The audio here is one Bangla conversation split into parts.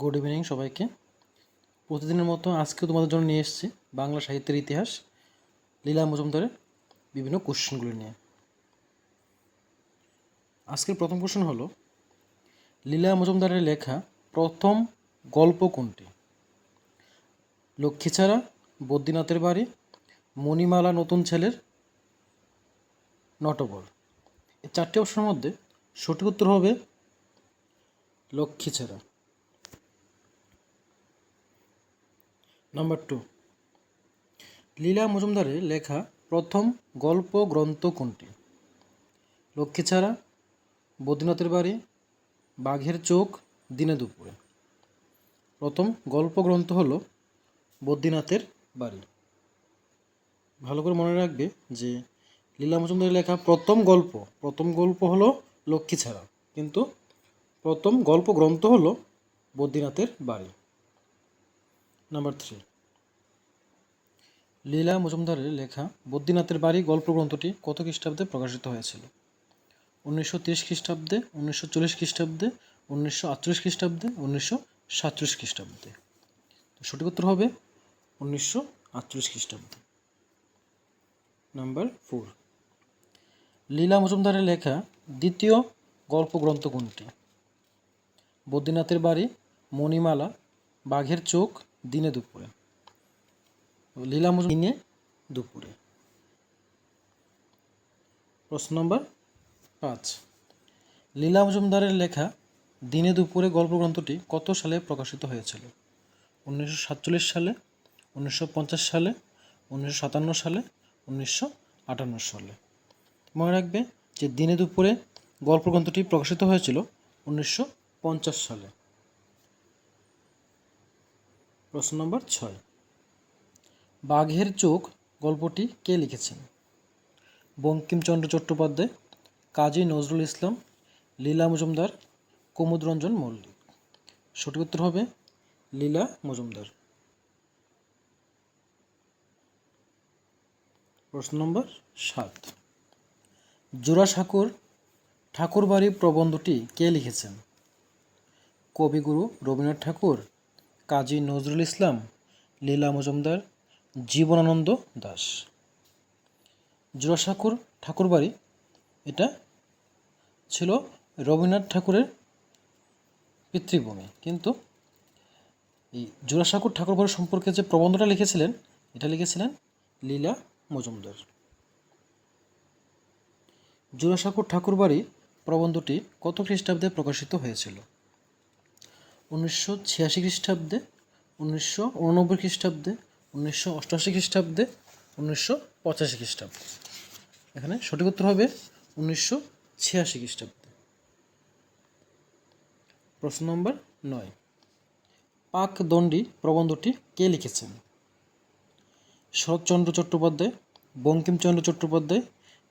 গুড ইভিনিং সবাইকে। প্রতিদিনের মতো আজকেও তোমাদের জন্য নিয়ে এসেছি বাংলা সাহিত্যের ইতিহাস, লীলা মজুমদারের বিভিন্ন কোশ্চেনগুলো নিয়ে। আজকের প্রথম কোশ্চেন হলো, লীলা মজুমদারের লেখা প্রথম গল্প কোনটি? লক্ষ্মীছাড়া, বদ্রীনাথের বাড়ি, মণিমালা নতুন ছেলের নটবর। এই চারটি অপশনের মধ্যে সঠিক উত্তর হবে লক্ষ্মীছাড়া। নাম্বার টু লীলা মজুমদারের লেখা প্রথম গল্প গ্রন্থ কোনটি? লক্ষ্মীছাড়া বদ্রীনাথের বাড়ি, বাঘের চোখ, দিনে দুপুরে। প্রথম গল্প গ্রন্থ হলো বদ্রীনাথের বাড়ি। ভালো করে মনে রাখবে যে লীলা মজুমদারের লেখা প্রথম গল্প প্রথম গল্প হলো লক্ষ্মীছাড়া কিন্তু প্রথম গল্প গ্রন্থ হলো বদ্রীনাথের বাড়ি। নাম্বার থ্রি লীলা মজুমদারের লেখা বদ্রীনাথের বাড়ি গল্প গ্রন্থটি কত খ্রিস্টাব্দে প্রকাশিত হয়েছিল? উনিশশো তিরিশ খ্রিস্টাব্দে, উনিশশো চল্লিশ খ্রিস্টাব্দে, উনিশশো আটচল্লিশ খ্রিস্টাব্দে, উনিশশো সাতচল্লিশ খ্রিস্টাব্দে। তো সঠিক উত্তর হবে উনিশশো আটচল্লিশ খ্রিস্টাব্দে। নাম্বার ফোর লীলা মজুমদারের লেখা দ্বিতীয় গল্প গ্রন্থ কোনটি? বদ্রীনাথের বাড়ি মণিমালা, বাঘের চোখ দিনে দুপুরে। লীলা মজুম দিনে দুপুরে। প্রশ্ন নম্বর পাঁচ। লীলা মজুমদারের লেখা দিনে দুপুরে গল্প গ্রন্থটি কত সালে প্রকাশিত হয়েছিল? উনিশশো সাতচল্লিশ সালে, উনিশশো পঞ্চাশ সালে, উনিশশো সাতান্ন সালে, উনিশশো আটান্ন সালে। মনে রাখবে যে দিনে দুপুরে গল্প গ্রন্থটি প্রকাশিত হয়েছিল উনিশশো পঞ্চাশ সালে। প্রশ্ন নম্বর ছয়। বাঘের চোখ গল্পটি কে লিখেছেন? বঙ্কিমচন্দ্র চট্টোপাধ্যায়, কাজী নজরুল ইসলাম, লীলা মজুমদার কুমুদরঞ্জন মল্লিক। সঠিক উত্তর হবে লীলা মজুমদার। প্রশ্ন নম্বর সাত। জোড়াসাঁকোর ঠাকুরবাড়ি প্রবন্ধটি কে লিখেছেন? কবিগুরু রবীন্দ্রনাথ ঠাকুর কাজী নজরুল ইসলাম, লীলা মজুমদার, জীবনানন্দ দাস। জোড়াসাঁকুর ঠাকুরবাড়ি এটা ছিল রবীন্দ্রনাথ ঠাকুরের পিতৃভূমি। কিন্তু এই জোড়াসাঁকোর ঠাকুরবাড়ি সম্পর্কে যে প্রবন্ধটা লিখেছিলেন, এটা লিখেছিলেন লীলা মজুমদার। জোড়াসাঁকুর ঠাকুরবাড়ি প্রবন্ধটি কত খ্রিস্টাব্দে প্রকাশিত হয়েছিল? উনিশশো ছিয়াশি খ্রিস্টাব্দে, উনিশশো উননব্বই খ্রিস্টাব্দে, উনিশশো অষ্টআশি খ্রিস্টাব্দে, উনিশশো পঁচাশি খ্রিস্টাব্দে। এখানে সঠিক উত্তর হবে উনিশশো ছিয়াশি খ্রিস্টাব্দে। প্রশ্ন নম্বর নয়। পাকদণ্ডী প্রবন্ধটি কে লিখেছেন? শরৎচন্দ্র চট্টোপাধ্যায়, বঙ্কিমচন্দ্র চট্টোপাধ্যায়,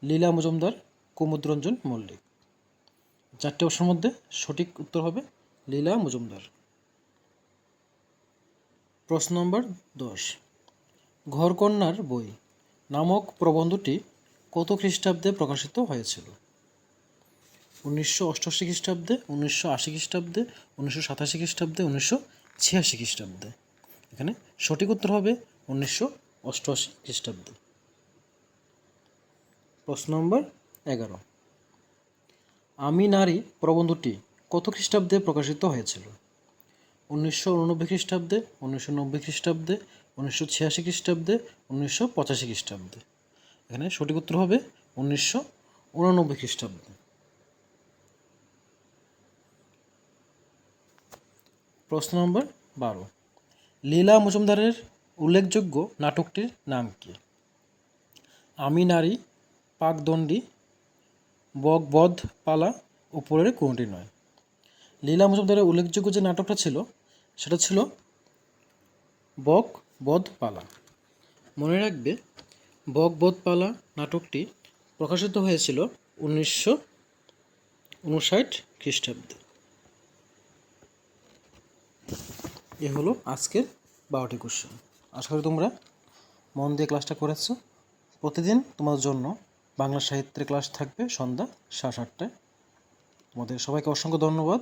লীলা মজুমদার, কুমুদরঞ্জন মল্লিক। চারটে অপশনের মধ্যে সঠিক উত্তর হবে লীলা মজুমদার। প্রশ্ন নম্বর দশ। ঘরকন্যার বই নামক প্রবন্ধটি কত খ্রিস্টাব্দে প্রকাশিত হয়েছিল? উনিশশো অষ্টআশি খ্রিস্টাব্দে, উনিশশো আশি খ্রিস্টাব্দে, উনিশশো সাতাশি খ্রিস্টাব্দে, উনিশশো ছিয়াশি খ্রিস্টাব্দে। এখানে সঠিক উত্তর হবে উনিশশো অষ্টআশি খ্রিস্টাব্দে। প্রশ্ন নম্বর এগারো। আমি নারী প্রবন্ধটি কত খ্রিস্টাব্দে প্রকাশিত হয়েছিল? উনিশশো উননব্বই খ্রিস্টাব্দে, উনিশশো নব্বই খ্রিস্টাব্দে, উনিশশো ছিয়াশি খ্রিস্টাব্দে, উনিশশো পঁচাশি খ্রিস্টাব্দে। এখানে সঠিক উত্তর হবে উনিশশো উননব্বই খ্রিস্টাব্দে। প্রশ্ন নম্বর বারো। লীলা মজুমদারের উল্লেখযোগ্য নাটকটির নাম কি? আমি নারী, পাকদণ্ডী বকবধ পালা উপরের কোনটি নয়? লীলা মজুমদারের উল্লেখযোগ্য যে নাটকটা ছিল, সেটা ছিল বক বধ পালা মনে রাখবে, বক বধ পালা নাটকটি প্রকাশিত হয়েছিল উনিশশো উনষাট খ্রিস্টাব্দে। এ হলো আজকের বারোটি কোশ্চেন আশা করি তোমরা মন দিয়ে ক্লাসটা করেছ। প্রতিদিন তোমাদের জন্য বাংলা সাহিত্যের ক্লাস থাকবে সন্ধ্যা সাড়ে সাতটায়। তোমাদের সবাইকে অসংখ্য ধন্যবাদ।